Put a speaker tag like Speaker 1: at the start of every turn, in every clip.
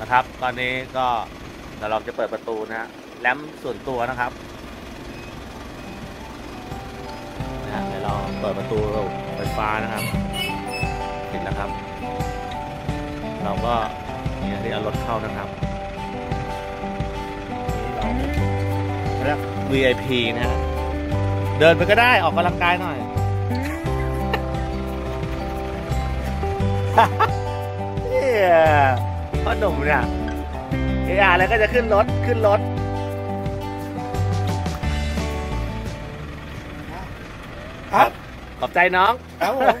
Speaker 1: นะครับ ตอนนี้ก็เดี๋ยวเราจะเปิดประตูนะฮะแรมส่วนตัวนะครับนะฮะเดี๋ยวเราเปิดประตูไฟฟ้านะครับปิดแล้วครับ เราก็เนี่ยที่เอารถเข้านะครับนี่เรียก VIP นะฮะเดินไปก็ได้ออกกำลังกายหน่อยเนี่ย พ่อหนุ่มเนี่ยเอออะไรก็จะขึ้นรถขึ้นรถ
Speaker 2: ครับ
Speaker 1: ขอบใจน้อง
Speaker 2: ครับผม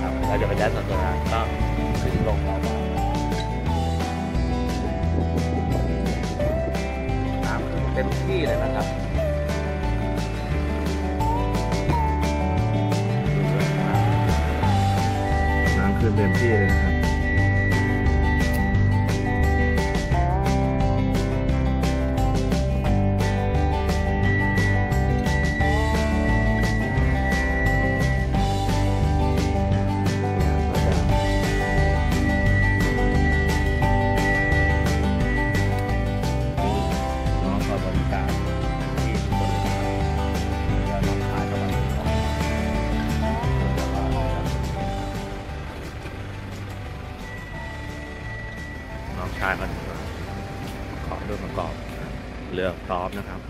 Speaker 1: ครับเราจะไปยัดส่วนตัวนะก็ขึ้นลงเราน้ำขึ้นเต็มที่เลยนะครับน้ำขึ้นเต็มที่เลยนะครับ รือพร้อมนะครับ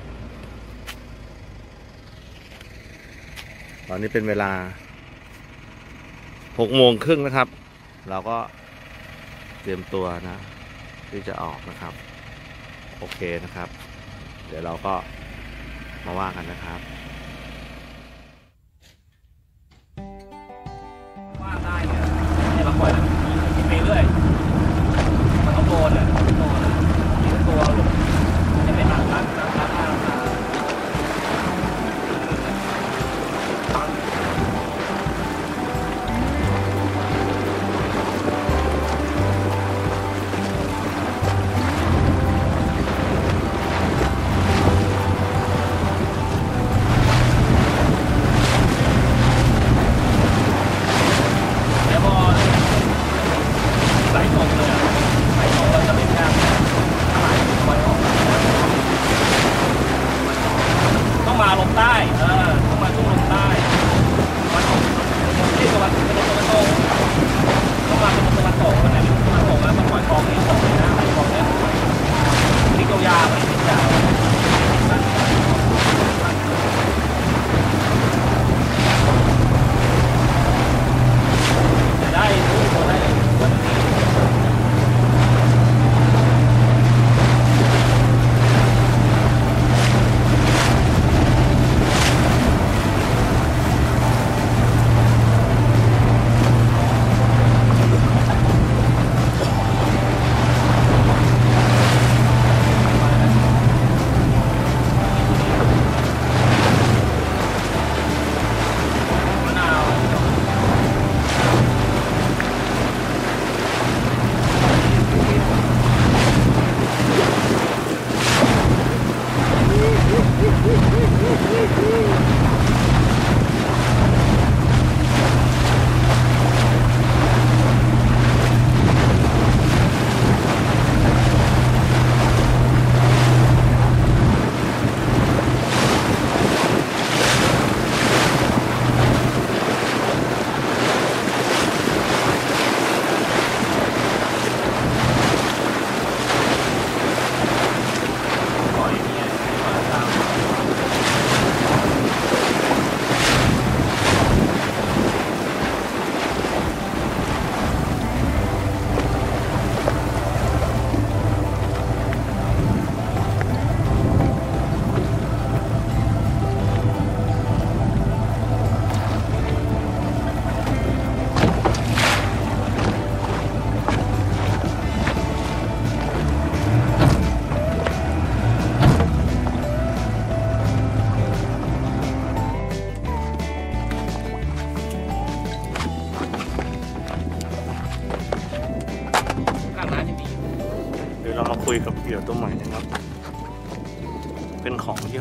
Speaker 1: ตอนนี้เป็นเวลาหกโมงครึ่งนะครับ เราก็เตรียมตัวนะ ที่จะออกนะครับ โอเคนะครับ เดี๋ยวเราก็มาว่ากันนะครับ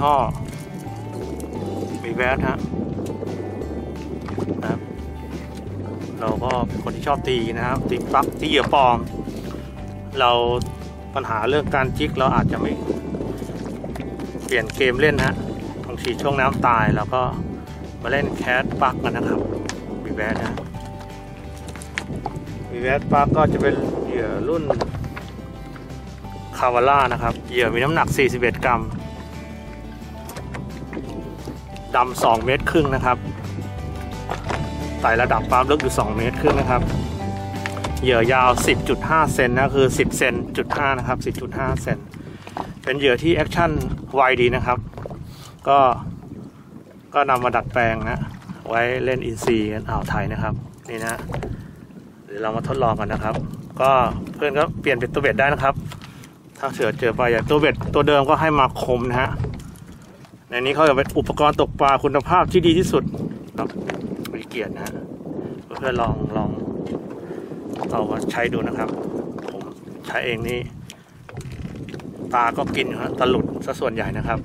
Speaker 3: ห้อมีแวส
Speaker 1: ฮะนะครับ
Speaker 2: เราก็เป็นคนที่ชอบตีนะครับ ตีปลั๊กตีเหยื่อปลอม เราปัญหาเรื่องการจิกเราอาจจะไม่เปลี่ยนเกมเล่นนะฮะบางทีช่วงน้ำตายเราก็มาเล่นแคสปลั๊กกันนะครับบีแบดนะบีแบดปลั๊กก็จะเป็นเหยื่อรุ่นคาวาล่านะครับ เหยื่อมีน้ำหนัก 41 กรัม ดำ2เมตรครึ่งนะครับไต่ระดับความลึกอยู่2เมตรครึ่งนะครับ เหยื่อยาว 10.5 เซนนะคือ 10 เซนจุด5นะครับ 10.5 เซน เป็นเหยื่อที่แอคชั่นไวดีนะครับ ก็ก็นำมาดัดแปลงนะ ไว้เล่นอินซีกันอ่าวไทยนะครับ นี่นะเดี๋ยวเรามาทดลองกันนะครับ ก็เพื่อนก็เปลี่ยนเป็นตัวเบ็ดได้นะครับ ถ้าเสือเจอไปอย่างตัวเบ็ดตัวเดิมก็ให้มาคมนะฮะ ในนี้เขาจะเป็นอุปกรณ์ตกปลาคุณภาพที่ดีที่สุดครับมีเกียรตินะฮะเพื่อลองลองเอามาใช้ดูนะครับ ผมใช้เองนี่ปลาก็กินฮะตลุดซะส่วนใหญ่นะครับ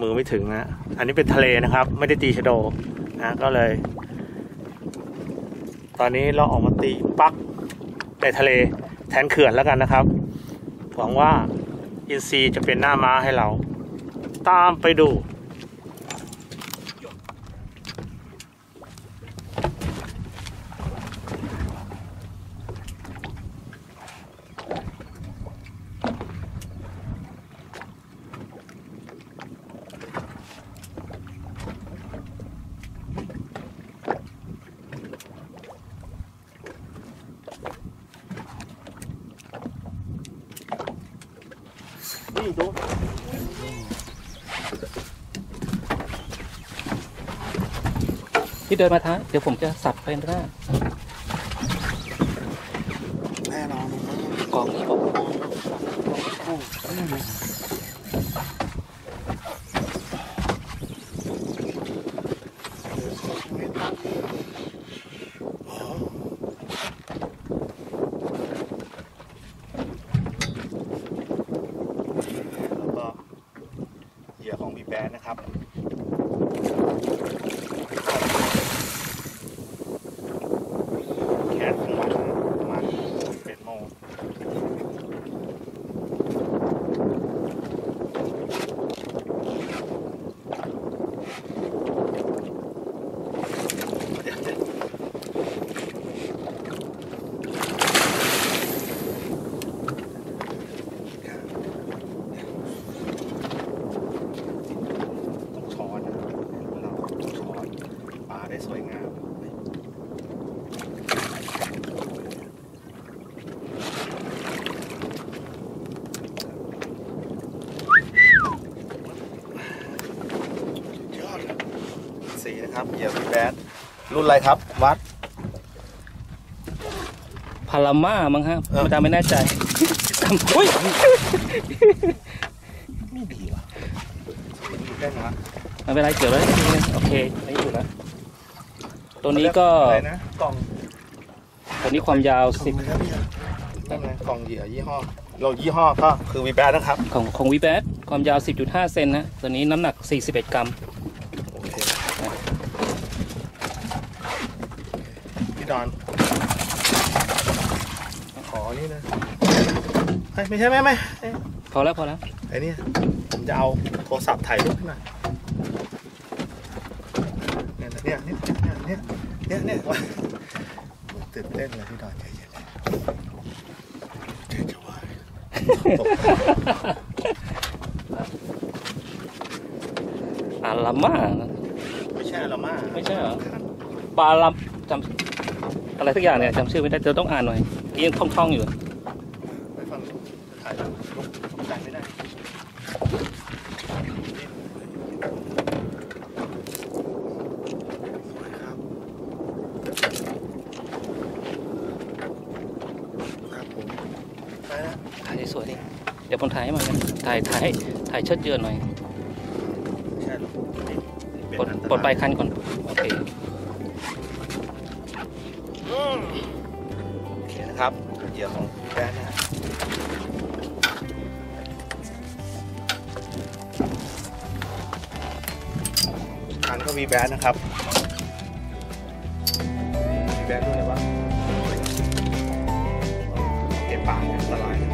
Speaker 2: มือไม่ถึงนะอันนี้เป็นทะเลนะครับ ไม่ได้ตีชะโดนะก็เลย ตอนนี้เราออกมาตีปักในทะเลแทนเขื่อนแล้วกันนะครับหวังว่าอินซีจะเป็นหน้าม้าให้เรา ตามไปดู ดู
Speaker 3: พี่เดินมาท้ายเดี๋ยวผมจะสับไปหน้า
Speaker 1: แน่นอน
Speaker 3: กองนี้ผม
Speaker 2: แล้วก็เหยื่อของบีแบนนะครับ แคสของมันนะประมาณเป็นโมงเดี๋ยวเดี๋ยวต้องช้อนนะเราต้องช้อนปลาได้สวยงาม ยอดครับ สีนะครับเหยื่อบีแบดรุ่นอะไรครับ วัด
Speaker 3: พาราม่ามั้งฮะ
Speaker 2: เออ
Speaker 3: อาจารย์ไม่แน่ใจจำอุ้ย
Speaker 2: ไม่ดีว่ะได้นะ
Speaker 3: ไม่เป็นไรเกี่ยวแล้วโอเคไม่อยู่แล้วตัวนี้ก็
Speaker 2: อะไรนะกล่อง
Speaker 3: ตัวนี้ความยาว
Speaker 2: กล่องอะไรนะพี่นั่นไงกล่องเหยื่อยี่ห้อ เรายี่ห้อก็คือวีแบดนะครับ
Speaker 3: 10ของของวีแบดความยาว 10.5 เซนนะตัวนี้น้ำหนัก 41 กรัม
Speaker 2: โอเค พี่ดอนขอนี่นะเฮ้ยไม่ใช่ไม่ไม่เอ้ย
Speaker 3: พอแล้วพอแล้ว
Speaker 2: ไอ้เนี่ยผมจะเอาโทรศัพท์ถ่ายรูปให้หน่อยเนี่ยเนี่ยเนี่ยเนี่ยเนี่ยเนี่ยว่าตื่นเต้นเลยพี่ดอนใจเย็นเลยใจจะวายตกใจ
Speaker 3: อาราม่า
Speaker 2: ไม่ใช่ละม่า
Speaker 3: ไม่ใช่เหรอปลาลัมจำ อะไรสักอย่างเนี่ยจำชื่อไม่ได้เดี๋ยวต้องอ่านหน่อยนี่ยังท่องๆอยู่
Speaker 2: ไปฟังถ่ายรูปตกใจไม่ได้สวยครับครับผมไปแล้ว
Speaker 3: ถ่ายสวยๆดิ เดี๋ยวผมถ่ายให้มันกันถ่ายถ่ายให้ถ่ายเชิดเยือนหน่อย
Speaker 2: ใช่หรอกนี่นี่
Speaker 3: ปลด
Speaker 2: เนอันตราย
Speaker 3: ปลดปลายคันก่อน โอเค
Speaker 2: โอเคนะครับเหยื่อของแป๊ะนะคันก็มีแป๊นะครับมีแป๊ด้วยว่าเก็บปากอันตราย